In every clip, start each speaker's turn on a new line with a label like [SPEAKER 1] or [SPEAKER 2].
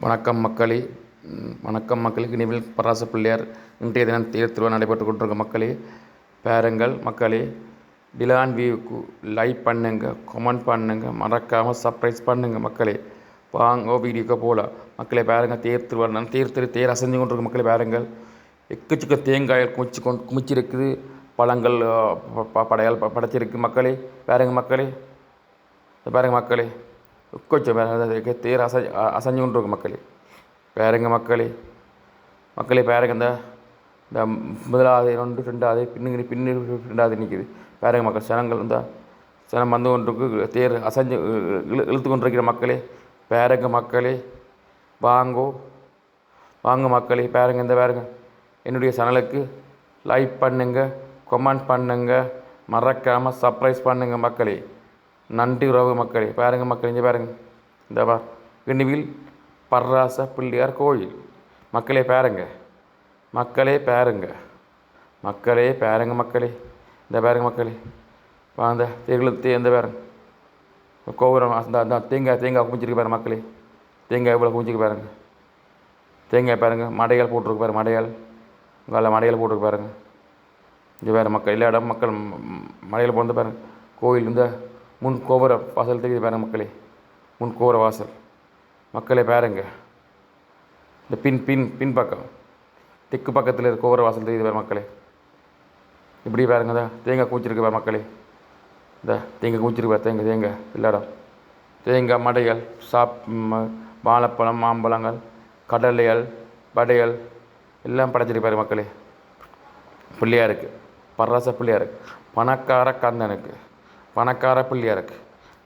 [SPEAKER 1] வணக்கம் மக்களே. வணக்கம் மக்களுக்கு இனிமேல் பராச பிள்ளையார் இன்றைய தினம் தேர் திருவிழா நடைபெற்று கொண்டிருக்க மக்களே. பேருங்கள் மக்களே டிலான் வியூக்கு லைக் பண்ணுங்க கமெண்ட் பண்ணுங்க மறக்காமல் சர்ப்ரைஸ் பண்ணுங்க மக்களே. வாங்க வீடியோக்கு போகலாம். மக்களே பாருங்கள் தேர் திருவிழா நான் தேர் திரு தேர் அசைஞ்சு கொண்டிருக்க மக்களே பாருங்கள். எக்கச்சக்க தேங்காய் குமிச்சு கொண்டு குமிச்சிருக்குது. பழங்கள் ப- படையால் ப- படைச்சிருக்கு மக்களே. பாருங்கள் மக்களே. பாருங்கள் மக்களே. கொஞ்சம் தீர தேர் அசை அசைஞ்சு கொண்டு இருக்கும் மக்களே பேருங்க மக்களே மக்களே பேருங்க இந்த இந்த முதலாவது ரெண்டு ரெண்டாவது பின்னுங்க பின்னு ரெண்டாவது நிற்கிது பேருங்க மக்கள் சனங்கள் இருந்தால் சனம் வந்து கொண்டிருக்கு தேர் அசைஞ்சு இழு- இழுத்து கொண்டிருக்கிற மக்களே பேருங்க மக்களே வாங்கோ வாங்க மக்களே பேருங்க இந்த பேருங்க என்னுடைய சேனலுக்கு லைக் பண்ணுங்க கமெண்ட் பண்ணுங்க மறக்காமல் சர்ப்ரைஸ் பண்ணுங்க மக்களே நன்றி உறவு மக்களே பாருங்க மக்கள் இங்கே பாருங்க. இந்த பா கிண்ணிவில் பர்ராச பிள்ளையார் கோயில். மக்களே பாருங்க. மக்களே பாருங்க. மக்களே பாருங்க மக்களே. இந்த பாருங்க மக்களே. அந்த தேர்தல் இந்த பாருங்க. கோபுரம் அந்த அந்த தேங்காய் தேங்காய் குமிச்சிருக்கு பாருங்க மக்களே. தேங்காய் இவ்வளோ குமிச்சிருக்கு பாருங்க. தேங்காய் பாருங்க மடையால் போட்டிருக்கு பாருங்க மடையால். உங்களால் மடையால் போட்டிருக்கு பாருங்க. இங்கே வேறு மக்கள் எல்லா இடம் மக்கள் மலையில் பிறந்து பாருங்கள் கோயில் இந்த முன் கோபுர வாசல் தெரியுது பாருங்க மக்களே. முன் கோபுர வாசல். மக்களே பாருங்க. இந்த பின் பின் பின் பக்கம். தெற்கு பக்கத்தில் இருக்க கோபுர வாசல் தெரியுது பாருங்க மக்களே. இப்படி பாருங்க தான் தேங்காய் கூச்சிருக்கு பாரு மக்களே. இந்த தேங்காய் கூச்சிருக்கு பாரு தேங்காய் தேங்காய் எல்லா தேங்காய் மடைகள் சாப் வாழைப்பழம் மாம்பழங்கள் கடலைகள் வடைகள் எல்லாம் படைச்சிருக்கு மக்களே. பிள்ளையாருக்கு பரரச பிள்ளையாருக்கு பணக்கார கந்தனுக்கு. பணக்கார பிள்ளையாருக்கு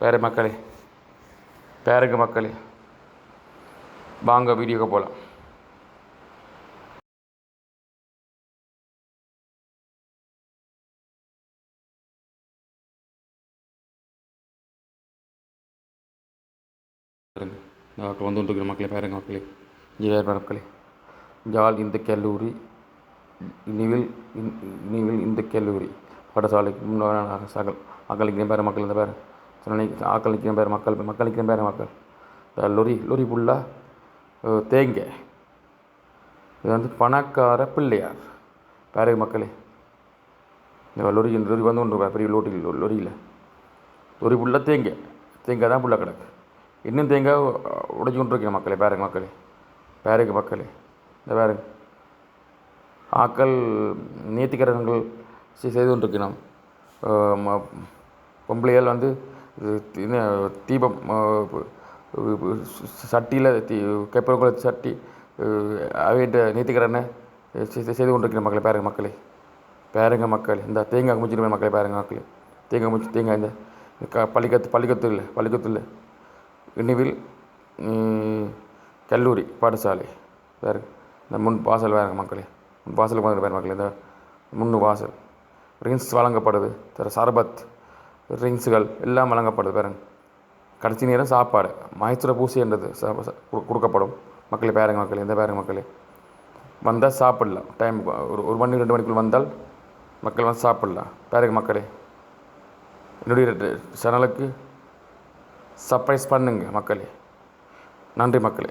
[SPEAKER 1] வேறு மக்களே பேருக்கு மக்களே வாங்க வீடியோக்கு போகலாம் பாருங்க நான் வந்து கொண்டிருக்கிற மக்களே பாருங்க மக்களே. வேறு மக்களே ஜால் இந்த கல்லூரி இன்- இனிவில் இந்த கல்லூரி பாடசாலைக்கு முன்னாள் சகல் ஆக்களிக்கிற பேர் மக்கள் இந்த பேர். சொன்ன ஆக்களிக்கிற பேர் மக்கள் மக்களிக்கிற பேர் மக்கள். இந்த லொரி லொரி ஃபுல்லாக தேங்க. இது வந்து பணக்கார பிள்ளையார். பேரு மக்களே. இந்த லொரி லொரி வந்து ஒன்று பெரிய லோட்டி லொரியில். லொரி ஃபுல்லாக தேங்க. தேங்காய் தான் ஃபுல்லாக கிடக்கு. இன்னும் தேங்காய் உடைஞ்சு கொண்டிருக்கேன் மக்களே பாருங்க மக்களே. பாருங்க மக்களே. இந்த பேரங்க ஆக்கள் நேர்த்திக்கடன்கள் செய்து கொண்டிருக்கிறோம் பொம்பளைகள் வந்து என்ன தீபம் சட்டியில் தீ கெப்பரக்குள்ள சட்டி அவையிட்ட நேர்த்திக்கடனை செய்து கொண்டிருக்கிற மக்களை பாருங்கள் மக்களே. பாருங்கள் மக்கள் இந்த தேங்காய் முடிச்சிருப்பேன் மக்களை பாருங்கள் மக்களே. தேங்காய் முடிச்சு தேங்காய் இந்த க பள்ளிக்கத்து பள்ளிக்கத்து இல்லை பள்ளிக்கத்து இல்லை இனிவில் கல்லூரி பாடசாலை வேறு இந்த முன் வாசல் வேறுங்க மக்களே. முன் வாசலுக்கு வந்து பாருங்க மக்களே இந்த முன்னு வாசல். ரிங்ஸ் வழங்கப்படுது. தர சர்பத் ரிங்ஸுகள் எல்லாம் வழங்கப்படுது பாருங்க. கடைசி நேரம் சாப்பாடு மைசூர பூசி என்றது ச- கொடுக்கப்படும். மக்களே பேரங்க மக்களே இந்த பேரங்க மக்களே. வந்தால் சாப்பிடலாம். டைம் ஒரு ஒரு மணி ரெண்டு மணிக்குள் வந்தால் மக்கள் வந்து சாப்பிடலாம். பேரங்க மக்களே என்னுடைய சேனலுக்கு சர்ப்ரைஸ் பண்ணுங்க மக்களே. நன்றி மக்களே.